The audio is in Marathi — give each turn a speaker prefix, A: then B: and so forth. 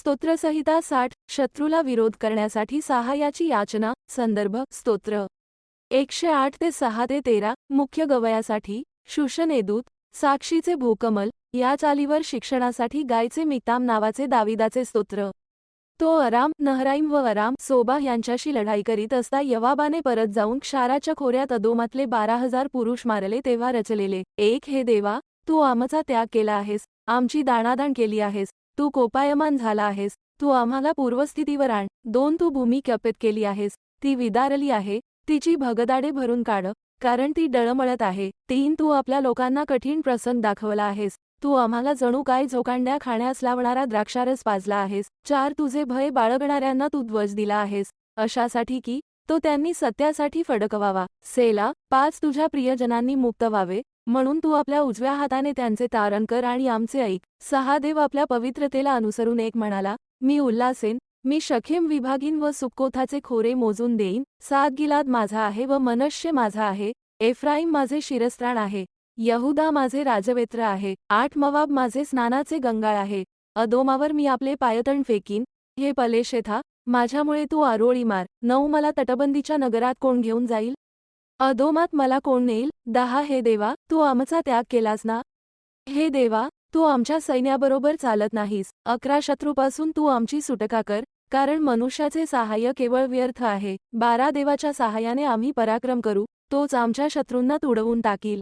A: स्तोत्रसंहिता साठ शत्रूला विरोध करण्यासाठी सहाय्याची याचना संदर्भ स्तोत्र. एकशे आठ ते सहा ते तेरा मुख्य गवयासाठी शुशनेदूत साक्षीचे भूकमल या चालीवर शिक्षणासाठी गायचे मिताम नावाचे दाविदाचे स्तोत्र. तो अराम नहराईम व अराम सोबा यांच्याशी लढाई करीत असता यवाबाने परत जाऊन क्षाराच्या खोऱ्यात अदोमातले बारा हजार पुरुष मारले तेव्हा रचलेले एक हे देवा तू आमचा त्याग केला आहेस आमची दाणादाण केली आहेस तू कोपायमान झाला आहेस. तू आम्हाला पूर्वस्थितीवर आण. दोन तू भूमी कपित केली आहेस. ती विदारली आहे. तिची भगदाडे भरून काढ. कारण ती डळमळत आहे. तीन तू आपल्या लोकांना कठीण प्रसंग दाखवला आहेस. तू आम्हाला जणू काय झोकांड्या खाण्यास लावणारा द्राक्षारस पाजला आहेस. चार तुझे भय बाळगणाऱ्यांना तू ध्वज दिला आहेस. अशासाठी की तो त्यांनी सत्यासाठी फडकवावा. सेला पाच तुझ्या प्रियजनांनी मुक्त व्हावे. म्हणून तू आपल्या उजव्या हाताने त्यांचे तारण कर आणि आमचे ऐक. सहा देव आपल्या पवित्रतेला अनुसरून एक म्हणाला मी उल्हासेन मी शखेम विभागीन व सुकोथाचे खोरे मोजून देईन. सात गिलाद माझा आहे व मनश्य माझा आहे. एफ्राईम माझे शिरस्त्राण आहे. यहुदा माझे राजवेत्र आहे. आठ मवाब माझे स्नानाचे गंगाळ आहे. अदोमावर मी आपले पायतण फेकीन. हे पलेशेथा माझ्यामुळे तू आरोळी मार. नऊ मला तटबंदीच्या नगरात कोण घेऊन जाईल? अदोमात मला कोण नेईल? दहा हे देवा तू आमचा त्याग केलास ना? हे देवा तू आमच्या सैन्याबरोबर चालत नाहीस. अकरा शत्रूपासून तू आमची सुटका कर कारण मनुष्याचे सहाय्य केवळ व्यर्थ आहे. बारा देवाच्या सहाय्याने आम्ही पराक्रम करू तोच आमच्या शत्रूंना तुडवून टाकील.